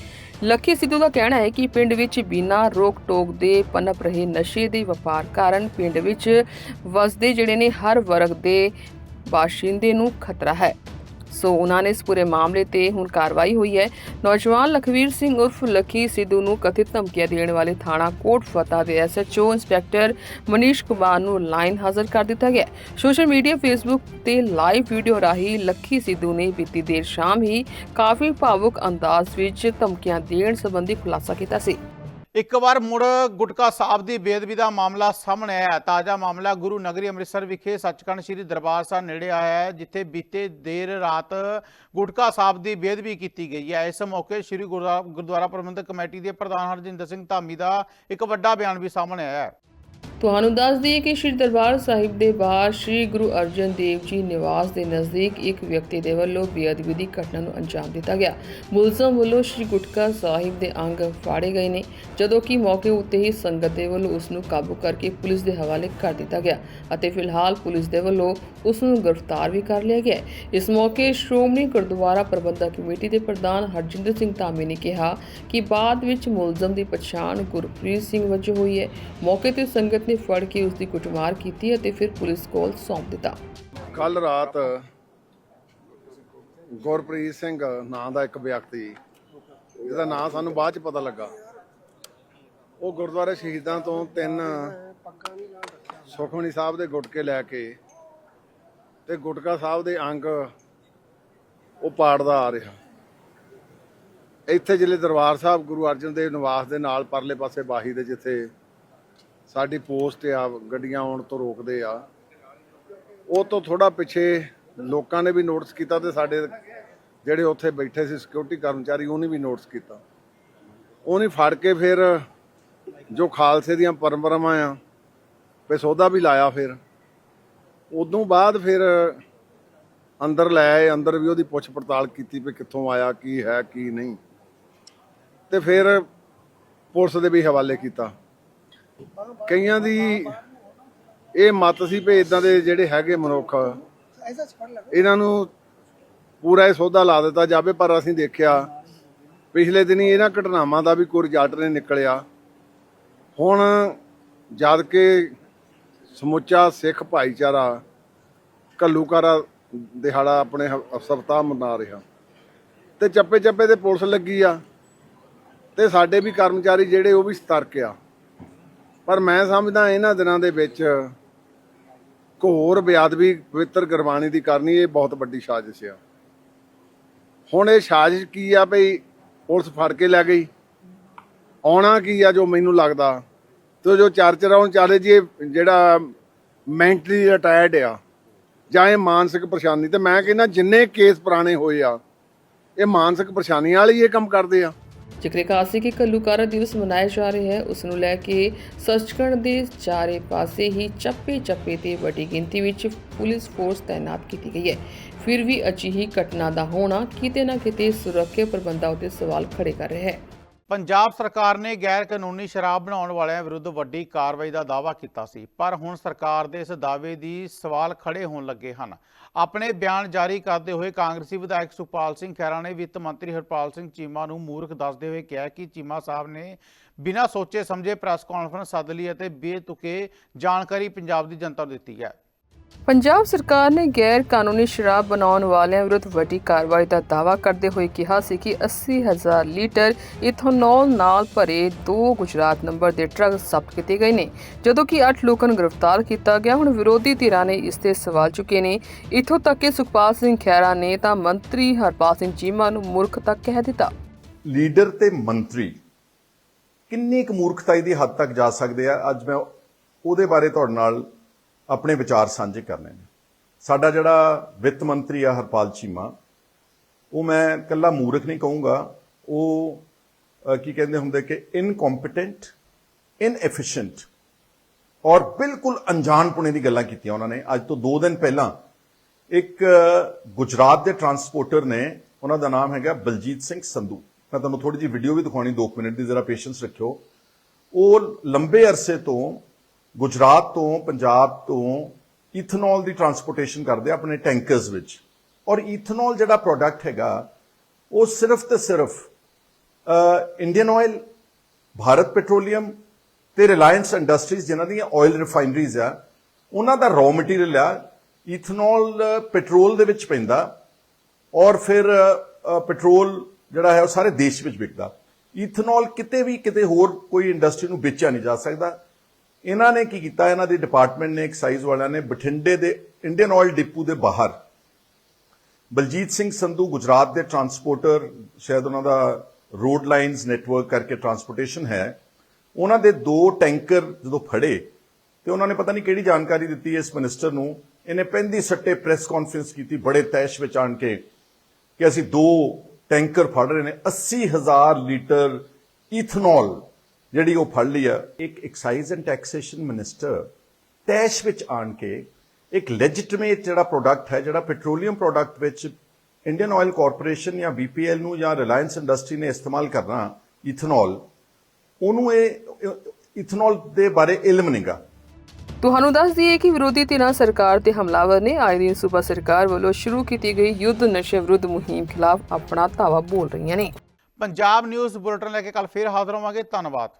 ਲੱਖੀ ਸਿੱਧੂ ਦਾ ਕਹਿਣਾ ਹੈ ਕਿ ਪਿੰਡ ਵਿੱਚ ਬਿਨਾਂ ਰੋਕ ਟੋਕ ਦੇ ਪਨਪ ਰਹੇ ਨਸ਼ੇ ਦੇ ਵਪਾਰ ਕਾਰਨ ਪਿੰਡ ਵਿੱਚ ਵਸਦੇ ਜਿਹੜੇ ਨੇ ਹਰ ਵਰਗ ਦੇ ਬਾਸ਼ਿੰਦੇ ਨੂੰ ਖਤਰਾ ਹੈ। ਸੋ ਉਹਨਾਂ ਨੇ ਇਸ ਪੂਰੇ ਮਾਮਲੇ ਤੇ ਹੁਣ ਕਾਰਵਾਈ ਹੋਈ ਹੈ। ਨੌਜਵਾਨ ਲਖਵੀਰ ਸਿੰਘ ਉਰਫ ਲੱਖੀ ਸਿੱਧੂ ਨੂੰ ਕਥਿਤ ਧਮਕੀਆਂ ਦੇਣ ਵਾਲੇ ਥਾਣਾ ਕੋਟ ਫਤਿਹ ਦੇ ਐਸਐਚਓ ਇੰਸਪੈਕਟਰ ਮਨੀਸ਼ ਕੁਮਾਰ ਨੂੰ ਲਾਈਨ ਹਾਜ਼ਰ ਕਰ ਦਿੱਤਾ ਗਿਆ। ਸੋਸ਼ਲ ਮੀਡੀਆ, ਫੇਸਬੁੱਕ ਤੇ ਲਾਈਵ ਵੀਡੀਓ ਰਾਹੀਂ ਲੱਖੀ ਸਿੱਧੂ ਨੇ ਬੀਤੀ ਦੇਰ ਸ਼ਾਮ ਹੀ ਕਾਫੀ ਭਾਵੁਕ ਅੰਦਾਜ਼ ਵਿੱਚ ਧਮਕੀਆਂ ਦੇਣ ਸੰਬੰਧੀ ਖੁਲਾਸਾ ਕੀਤਾ ਸੀ। ਇੱਕ ਵਾਰ ਮੁੜ ਗੁਟਕਾ ਸਾਹਿਬ ਦੀ ਬੇਦਬੀ ਦਾ ਮਾਮਲਾ ਸਾਹਮਣੇ ਆਇਆ ਤਾਜ਼ਾ ਮਾਮਲਾ ਗੁਰੂ ਨਗਰੀ ਅੰਮ੍ਰਿਤਸਰ ਵਿਖੇ ਸੱਚਖੰਡ ਸ੍ਰੀ ਦਰਬਾਰ ਸਾਹਿਬ ਨੇੜੇ ਆਇਆ ਹੈ, ਜਿੱਥੇ ਬੀਤੇ ਦੇਰ ਰਾਤ ਗੁਟਕਾ ਸਾਹਿਬ ਦੀ ਬੇਦਬੀ ਕੀਤੀ ਗਈ ਹੈ। ਇਸ ਮੌਕੇ ਸ੍ਰੀ ਗੁਰਦੁਆਰਾ ਗੁਰਦੁਆਰਾ ਪ੍ਰਬੰਧਕ ਕਮੇਟੀ ਦੇ ਪ੍ਰਧਾਨ ਹਰਜਿੰਦਰ ਸਿੰਘ ਧਾਮੀ ਦਾ ਇੱਕ ਵੱਡਾ ਬਿਆਨ ਵੀ ਸਾਹਮਣੇ ਆਇਆ ਹੈ। ਤੁਹਾਨੂੰ ਦੱਸ ਦਈਏ ਕਿ ਸ੍ਰੀ ਦਰਬਾਰ ਸਾਹਿਬ ਦੇ ਬਾਹਰ ਸ੍ਰੀ ਗੁਰੂ ਅਰਜਨ ਦੇਵ ਜੀ ਨਿਵਾਸ ਦੇ ਨਜ਼ਦੀਕ ਇੱਕ ਵਿਅਕਤੀ ਦੇ ਵੱਲੋਂ ਬੇਅਦਬੀ ਦੀ ਘਟਨਾ ਨੂੰ ਅੰਜਾਮ ਦਿੱਤਾ ਗਿਆ। ਮੁਲਜ਼ਮ ਵੱਲੋਂ ਸ੍ਰੀ ਗੁਟਕਾ ਸਾਹਿਬ ਦੇ ਅੰਗ ਫਾੜੇ ਗਏ ਨੇ, ਜਦੋਂ ਕਿ ਮੌਕੇ ਉੱਤੇ ਹੀ ਸੰਗਤ ਦੇ ਵੱਲੋਂ ਉਸ ਨੂੰ ਕਾਬੂ ਕਰਕੇ ਪੁਲਿਸ ਦੇ ਹਵਾਲੇ ਕਰ ਦਿੱਤਾ ਗਿਆ ਅਤੇ ਫਿਲਹਾਲ ਪੁਲਿਸ ਦੇ ਵੱਲੋਂ ਉਸ ਨੂੰ ਗ੍ਰਿਫਤਾਰ ਵੀ ਕਰ ਲਿਆ ਗਿਆ ਇਸ ਮੌਕੇ ਸ਼੍ਰੋਮਣੀ ਗੁਰਦੁਆਰਾ ਪ੍ਰਬੰਧਕ ਕਮੇਟੀ ਦੇ ਪ੍ਰਧਾਨ ਹਰਜਿੰਦਰ ਸਿੰਘ ਧਾਮੀ ਨੇ ਕਿਹਾ ਕਿ ਬਾਅਦ ਵਿੱਚ ਮੁਲਜ਼ਮ ਦੀ ਪਛਾਣ ਗੁਰਪ੍ਰੀਤ ਸਿੰਘ ਵਜੋਂ ਹੋਈ ਹੈ। ਮੌਕੇ ਤੇ ਸੰਗਤ ਨੇ ਫੜ ਕੇ ਉਸ ਦੀ ਕੁੱਟਮਾਰ ਕੀਤੀ ਅਤੇ ਫਿਰ ਪੁਲਿਸ ਕੋਲ ਸੌਂਪ ਦਿੱਤਾ। ਕੱਲ ਰਾਤ ਗੁਰਪ੍ਰੀਤ ਸਿੰਘ ਨਾਂ ਦਾ ਇੱਕ ਵਿਅਕਤੀ, ਜਿਹਦਾ ਨਾਂ ਸਾਨੂੰ ਬਾਅਦ ਚ ਪਤਾ ਲੱਗਾ। ਉਹ ਗੁਰਦੁਆਰੇ ਸ਼ਹੀਦਾਂ ਤੋਂ ਤਿੰਨ ਸੁਖਮਨੀ ਸਾਹਿਬ ਦੇ ਗੁਟਕੇ ਲੈ ਕੇ ਤੇ ਗੁਟਕਾ ਸਾਹਿਬ ਦੇ ਅੰਗ ਉਹ ਪਾੜਦਾ ਆ ਰਿਹਾ। ਇੱਥੇ ਜਿਲੇ ਦਰਬਾਰ ਸਾਹਿਬ ਗੁਰੂ ਅਰਜਨ ਦੇਵ ਨਿਵਾਸ ਦੇ ਨਾਲ ਪਰਲੇ ਪਾਸੇ ਬਾਹੀ ਦੇ ਜਿੱਥੇ ਸਾਡੀ ਪੋਸਟ ਆ, ਗੱਡੀਆਂ ਆਉਣ ਤੋਂ ਰੋਕਦੇ ਆ। ਉਹ ਤੋਂ ਥੋੜਾ ਪਿੱਛੇ ਲੋਕਾਂ ਨੇ ਵੀ ਨੋਟਿਸ ਕੀਤਾ ਤੇ ਸਾਡੇ ਜਿਹੜੇ ਉੱਥੇ ਬੈਠੇ ਸੀ ਸਿਕਿਉਰਿਟੀ ਕਰਮਚਾਰੀ, ਉਹਨੇ ਵੀ ਨੋਟਿਸ ਕੀਤਾ। ਉਹਨੇ ਫੜ ਕੇ ਫਿਰ ਜੋ ਖਾਲਸੇ ਦੀਆਂ ਪਰੰਪਰਾਵਾਂ ਆ ਵੀ ਸੌਦਾ ਵੀ ਲਾਇਆ ਫਿਰ। ਉਦੋਂ ਬਾਅਦ ਫਿਰ ਅੰਦਰ ਲੈ ਆਏ, ਅੰਦਰ ਵੀ ਉਹਦੀ ਪੁੱਛ ਪੜਤਾਲ ਕੀਤੀ ਵੀ ਕਿੱਥੋਂ ਆਇਆ, ਕੀ ਹੈ, ਕੀ ਨਹੀਂ। ਤੇ ਫਿਰ ਪੁਲਿਸ ਦੇ ਵੀ ਹਵਾਲੇ ਕੀਤਾ। ਕਈਆਂ ਦੀ ਇਹ ਮਤ ਸੀ ਵੀ ਇਦਾਂ ਦੇ ਜਿਹੜੇ ਹੈਗੇ ਮਨੁੱਖ, ਇਹਨਾਂ ਨੂੰ ਪੂਰਾ ਇਹ ਸੌਦਾ ਲਾ ਦਿੱਤਾ ਜਾਵੇ, ਪਰ ਅਸੀਂ ਦੇਖਿਆ ਪਿਛਲੇ ਦਿਨੀ ਇਹਨਾਂ ਘਟਨਾਵਾਂ ਦਾ ਵੀ ਕੋਈ ਰਿਜ਼ਲਟ ਨਹੀਂ ਨਿਕਲਿਆ। ਹੁਣ ਜਦ ਕਿ ਸਮੁੱਚਾ ਸਿੱਖ ਭਾਈਚਾਰਾ ਕੱਲੂਕਾਰਾ ਦਿਹਾੜਾ ਆਪਣੇ ਹ- ਸਪਤਾਹ ਮਨਾ ਰਿਹਾ। ਤੇ ਚੱਪੇ ਚੱਪੇ ਤੇ ਪੁਲਿਸ ਲੱਗੀ ਆ ਤੇ ਸਾਡੇ ਵੀ ਕਰਮਚਾਰੀ ਜਿਹੜੇ ਉਹ ਵੀ ਸਤਰਕ ਆ। ਪਰ ਮੈਂ ਸਮਝਦਾ ਇਹਨਾਂ ਦਿਨਾਂ ਦੇ ਵਿੱਚ ਘੋਰ ਬਿਆਦਵੀ ਪਵਿੱਤਰ ਗੁਰਬਾਣੀ ਦੀ ਕਰਨੀ, ਇਹ ਬਹੁਤ ਵੱਡੀ ਸਾਜ਼ਿਸ਼ ਆ। ਹੁਣ ਇਹ ਸਾਜ਼ਿਸ਼ ਕੀ ਆ ਭਈ ਪੁਲਿਸ ਫੜ ਕੇ ਲੈ ਗਈ? ਆਉਣਾ ਕੀ ਆ ਜੋ ਮੈਨੂੰ ਲੱਗਦਾ? ਤੇ ਜੋ ਚਰਚ ਉਹ ਚਾਲੇ ਜੀ, ਇਹ ਜਿਹੜਾ ਮੈਂਟਲੀ ਰਿਟਾਇਰਡ ਆ, ਜਾਂ ਇਹ ਮਾਨਸਿਕ ਪਰੇਸ਼ਾਨੀ, ਤੇ ਮੈਂ ਕਹਿੰਦਾ ਜਿੰਨੇ ਕੇਸ ਪੁਰਾਣੇ ਹੋਏ ਆ, ਇਹ ਮਾਨਸਿਕ ਪਰੇਸ਼ਾਨੀ ਵਾਲੇ ਇਹ ਕੰਮ ਕਰਦੇ ਆ। ਜ਼ਿਕਰ ਖਾਸੀ ਕਿ ਕੱਲੂਕਾਰਾ ਦਿਵਸ ਮਨਾਇਆ ਜਾ ਰਿਹਾ ਹੈ। ਉਸ ਨੂੰ ਲੈ ਕੇ ਸੱਚਖੰਡ ਦੇ ਚਾਰੇ ਪਾਸੇ ਹੀ ਚੱਪੇ ਚੱਪੇ ਤੇ ਵੱਡੀ ਗਿਣਤੀ ਵਿੱਚ ਪੁਲਿਸ ਫੋਰਸ ਤਾਇਨਾਤ ਕੀਤੀ ਗਈ ਹੈ। ਫਿਰ ਵੀ ਅਜਿਹੀ ਘਟਨਾ ਦਾ ਹੋਣਾ ਕਿਤੇ ਨਾ ਕਿਤੇ ਸੁਰੱਖਿਆ ਪ੍ਰਬੰਧਾਂ ਉੱਤੇ ਸਵਾਲ ਖੜੇ ਕਰ ਰਿਹਾ ਹੈ। ਪੰਜਾਬ ਸਰਕਾਰ ਨੇ ਗੈਰ ਕਾਨੂੰਨੀ ਸ਼ਰਾਬ ਬਣਾਉਣ ਵਾਲਿਆਂ ਵਿਰੁੱਧ ਵੱਡੀ ਕਾਰਵਾਈ ਦਾ ਦਾਅਵਾ ਕੀਤਾ ਸੀ, ਪਰ ਹੁਣ ਸਰਕਾਰ ਦੇ ਇਸ ਦਾਅਵੇ ਦੀ ਸਵਾਲ ਖੜੇ ਹੋਣ ਲੱਗੇ ਹਨ। ਆਪਣੇ ਬਿਆਨ ਜਾਰੀ ਕਰਦੇ ਹੋਏ ਕਾਂਗਰਸੀ ਵਿਧਾਇਕ ਸੁਪਾਲ ਸਿੰਘ ਖਹਿਰਾ ਨੇ ਵਿੱਤ ਮੰਤਰੀ ਹਰਪਾਲ ਸਿੰਘ ਚੀਮਾ ਨੂੰ ਮੂਰਖ ਦੱਸਦੇ ਹੋਏ ਕਿਹਾ ਕਿ ਚੀਮਾ ਸਾਹਿਬ ਨੇ ਬਿਨਾਂ ਸੋਚੇ ਸਮਝੇ ਪ੍ਰੈਸ ਕਾਨਫਰੰਸ ਸੱਦ ਲਈ ਅਤੇ ਬੇਤੁਕੇ ਜਾਣਕਾਰੀ ਪੰਜਾਬ ਦੀ ਜਨਤਾ ਨੂੰ ਦਿੱਤੀ ਹੈ। ਪੰਜਾਬ ਸਰਕਾਰ ਨੇ ਗੈਰ ਕਾਨੂੰਨੀ ਸ਼ਰਾਬ ਬਣਾਉਣ ਵਾਲਿਆਂ ਵਿਰੁੱਧ ਵੱਡੀ ਕਾਰਵਾਈ ਦਾ ਦਾਅਵਾ ਕਰਦੇ ਹੋਏ ਕਿਹਾ ਸੀ ਕਿ 80000 ਲੀਟਰ ਇਥਨੋਲ ਨਾਲ ਭਰੇ ਦੋ ਗੁਜਰਾਤ ਨੰਬਰ ਦੇ ਟਰੱਕ ਜ਼ਬਤ ਕੀਤੇ ਗਏ ਨੇ। ਜਦੋਂ ਕਿ 8 ਲੋਕਾਂ ਨੂੰ ਗ੍ਰਿਫਤਾਰ ਕੀਤਾ ਗਿਆ, ਹੁਣ ਵਿਰੋਧੀ ਧਿਰਾਂ ਨੇ ਇਸ ਤੇ ਸਵਾਲ ਚੁੱਕੇ ਨੇ। ਇਥੋਂ ਤੱਕ ਕਿ ਸੁਖਪਾਲ ਸਿੰਘ ਖਹਿਰਾ ਨੇ ਤਾਂ ਮੰਤਰੀ ਹਰਪਾਲ ਸਿੰਘ ਚੀਮਾ ਨੂੰ ਮੂਰਖ ਤੱਕ ਕਹਿ ਦਿੱਤਾ। ਲੀਡਰ ਤੇ ਮੰਤਰੀ, ਕਿੰਨੀ ਕੁ ਮੂਰਖਤਾਈ ਦੀ ਹੱਦ ਤੱਕ ਜਾ ਸਕਦੇ ਆ? ਅੱਜ ਮੈਂ ਉਹਦੇ ਬਾਰੇ ਤੁਹਾਡੇ ਨਾਲ ਆਪਣੇ ਵਿਚਾਰ ਸਾਂਝੇ ਕਰਨੇ ਨੇ। ਸਾਡਾ ਜਿਹੜਾ ਵਿੱਤ ਮੰਤਰੀ ਆ ਹਰਪਾਲ ਚੀਮਾ, ਉਹ ਮੈਂ ਕੱਲਾ ਮੂਰਖ ਨਹੀਂ ਕਹੂੰਗਾ, ਉਹ ਕੀ ਕਹਿੰਦੇ ਹੁੰਦੇ ਕਿ ਇਨਕੰਪੀਟੈਂਟ ਇਨਐਫੀਸ਼ੀਐਂਟ ਔਰ ਬਿਲਕੁਲ ਅਣਜਾਣਪੁਣੇ ਦੀ ਗੱਲਾਂ ਕੀਤੀਆਂ ਉਹਨਾਂ ਨੇ। ਅੱਜ ਤੋਂ 2 ਦਿਨ ਪਹਿਲਾਂ ਇੱਕ ਗੁਜਰਾਤ ਦੇ ਟਰਾਂਸਪੋਰਟਰ ਨੇ, ਉਹਨਾਂ ਦਾ ਨਾਮ ਹੈਗਾ ਬਲਜੀਤ ਸਿੰਘ ਸੰਧੂ। ਮੈਂ ਤੁਹਾਨੂੰ ਥੋੜੀ ਜਿਹੀ ਵੀਡੀਓ ਵੀ ਦਿਖਾਉਣੀ 2 ਮਿੰਟ ਦੀ ਜ਼ਰਾ ਪੇਸ਼ੈਂਸ ਰੱਖਿਓ। ਉਹ ਲੰਬੇ ਅਰਸੇ ਤੋਂ ਗੁਜਰਾਤ ਤੋਂ, ਪੰਜਾਬ ਤੋਂ ਇਥਨੋਲ ਦੀ ਟਰਾਂਸਪੋਰਟੇਸ਼ਨ ਕਰਦੇ ਆਪਣੇ ਟੈਂਕਰਸ ਵਿੱਚ। ਔਰ ਇਥਨੋਲ ਜਿਹੜਾ ਪ੍ਰੋਡਕਟ ਹੈਗਾ, ਉਹ ਸਿਰਫ ਤੇ ਸਿਰਫ ਇੰਡੀਅਨ ਆਇਲ ਭਾਰਤ ਪੈਟਰੋਲੀਅਮ ਤੇ ਰਿਲਾਇੰਸ ਇੰਡਸਟਰੀਜ਼ ਜਿਨ੍ਹਾਂ ਦੀਆਂ ਆਇਲ ਰਿਫਾਈਨਰੀਜ਼ ਆ, ਉਹਨਾਂ ਦਾ ਰॉ ਮਟੀਰੀਅਲ ਆ, ਇਥਨੋਲ ਪੈਟਰੋਲ ਦੇ ਵਿੱਚ ਪੈਂਦਾ ਔਰ ਫਿਰ ਪੈਟਰੋਲ ਜਿਹੜਾ ਹੈ ਉਹ ਸਾਰੇ ਦੇਸ਼ ਵਿੱਚ ਵਿਕਦਾ। ਇਥਨੋਲ ਕਿਤੇ ਵੀ ਕਿਤੇ ਹੋਰ ਕੋਈ ਇੰਡਸਟਰੀ ਨੂੰ ਵੇਚਿਆ ਨਹੀਂ ਜਾ ਸਕਦਾ। ਇਹਨਾਂ ਨੇ ਕੀ ਕੀਤਾ? ਇਹਨਾਂ ਦੇ ਡਿਪਾਰਟਮੈਂਟ ਨੇ ਐਕਸਾਈਜ਼ ਵਾਲਿਆਂ ਨੇ ਬਠਿੰਡੇ ਦੇ ਇੰਡੀਅਨ ਆਇਲ ਡਿਪੂ ਦੇ ਬਾਹਰ ਬਲਜੀਤ ਸਿੰਘ ਸੰਧੂ ਗੁਜਰਾਤ ਦੇ ਟਰਾਂਸਪੋਰਟਰ ਸ਼ਾਇਦ ਉਹਨਾਂ ਦਾ ਰੋਡ ਲਾਈਨਸ ਨੈਟਵਰਕ ਕਰਕੇ ਟਰਾਂਸਪੋਰਟੇਸ਼ਨ ਹੈ, ਉਹਨਾਂ ਦੇ ਦੋ ਟੈਂਕਰ ਜਦੋਂ ਫੜੇ ਤੇ ਉਹਨਾਂ ਨੇ ਪਤਾ ਨਹੀਂ ਕਿਹੜੀ ਜਾਣਕਾਰੀ ਦਿੱਤੀ ਇਸ ਮਿਨਿਸਟਰ ਨੂੰ, ਇਹਨੇ ਪੈਂਦੀ ਸੱਟੇ ਪ੍ਰੈਸ ਕਾਨਫਰੰਸ ਕੀਤੀ, ਬੜੇ ਤੈਸ਼ ਵਿੱਚ ਆਣ ਕੇ ਕਿ ਅਸੀਂ ਦੋ ਟੈਂਕਰ ਫੜ ਰਹੇ ਨੇ 80000 ਲੀਟਰ ਇਥਨੋਲ ਜਿਹੜੀ ਉਹ ਫੜ ਲਈ ਆ, ਇੱਕ ਐਕਸਾਈਜ਼ ਐਂਡ ਟੈਕਸੇਸ਼ਨ ਮਿਨਿਸਟਰ ਤੈਸ਼ ਵਿੱਚ ਆਣ ਕੇ ਇੱਕ ਲੈਜਿਟਿਮੇਟ ਜਿਹੜਾ ਪ੍ਰੋਡਕਟ ਹੈ, ਜਿਹੜਾ ਪੈਟਰੋਲੀਅਮ ਪ੍ਰੋਡਕਟ ਵਿੱਚ ਇੰਡੀਅਨ ਆਇਲ ਕਾਰਪੋਰੇਸ਼ਨ ਜਾਂ ਬੀਪੀਐਲ ਨੂੰ ਜਾਂ ਰਿਲਾਇੰਸ ਇੰਡਸਟਰੀ ਨੇ ਇਸਤੇਮਾਲ ਕਰਨਾ ਇਥਨੋਲ ਉਹਨੂੰ ਇਹ ਇਥਨੋਲ ਦੇ ਬਾਰੇ ਇਲਮ ਨਹੀਂਗਾ ਤੁਹਾਨੂੰ ਦੱਸ ਦਈਏ ਕਿ ਵਿਰੋਧੀ ਧਿਰਾਂ ਸਰਕਾਰ ਤੇ ਹਮਲਾਵਰ ਨੇ ਆਏ ਦਿਨ ਸੂਬਾ ਸਰਕਾਰ ਵੱਲੋਂ ਸ਼ੁਰੂ ਕੀਤੀ ਗਈ ਯੁੱਧ ਨਸ਼ੇ ਵਿਰੁੱਧ ਮੁਹਿੰਮ ਖਿਲਾਫ ਆਪਣਾ ਧਾਵਾ ਬੋਲ ਰਹੀਆਂ ਨੇ। ਪੰਜਾਬ ਨਿਊਜ਼ ਬੁਲੇਟਿਨ ਲੈ ਕੇ ਕੱਲ ਫੇਰ ਹਾਜ਼ਰ ਹੋਵਾਂਗੇ। ਧੰਨਵਾਦ।